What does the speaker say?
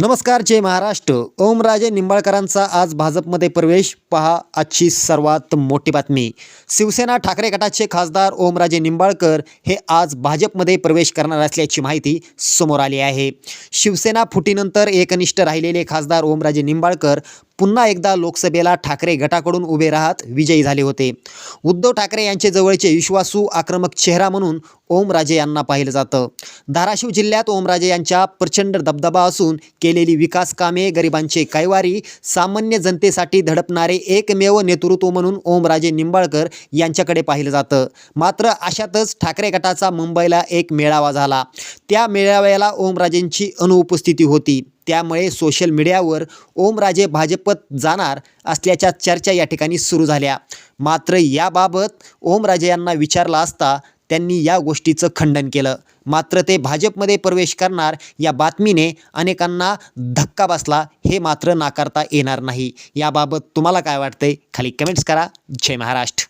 नमस्कार जय महाराष्ट्र. ओमराजे निंबाळकरांचा आज भाजपमध्ये प्रवेश. पहा आजची सर्वात मोठी बातमी. शिवसेना ठाकरे गटाचे खासदार ओमराजे निंबाळकर हे आज भाजपमध्ये प्रवेश करणार असल्याची माहिती समोर आली आहे. शिवसेना फुटीनंतर एकनिष्ठ राहिलेले खासदार ओमराजे निंबाळकर पुन्हा एकदा लोकसभेला ठाकरे गटाकडून उभे राहत विजयी झाले होते. उद्धव ठाकरे यांचे जवळचे विश्वासू आक्रमक चेहरा म्हणून ओमराजे यांना पाहिलं जातं. धाराशिव जिल्ह्यात ओमराजे यांच्या प्रचंड दबदबा असून केलेली विकास कामे गरिबांचे कैवारी सामान्य जनतेसाठी धडपणारे एकमेव नेतृत्व म्हणून ओमराजे निंबाळकर यांच्याकडे पाहिलं जातं. मात्र अशातच ठाकरे गटाचा मुंबईला एक मेळावा झाला. त्या मेळाव्याला ओमराजेंची अनुपस्थिती होती. त्यामुळे सोशल मीडियावर ओमराजे भाजपत जाणार असल्याच्या चर्चा या ठिकाणी सुरू झाल्या. मात्र याबाबत ओमराजे यांना विचारला असता त्यांनी या गोष्टीचं खंडन केलं. मात्र ते भाजपमध्ये प्रवेश करणार या बातमीने अनेकांना धक्का बसला हे मात्र नाकारता येणार नाही. याबाबत तुम्हाला काय वाटतंय? खाली कमेंट्स करा. जय महाराष्ट्र.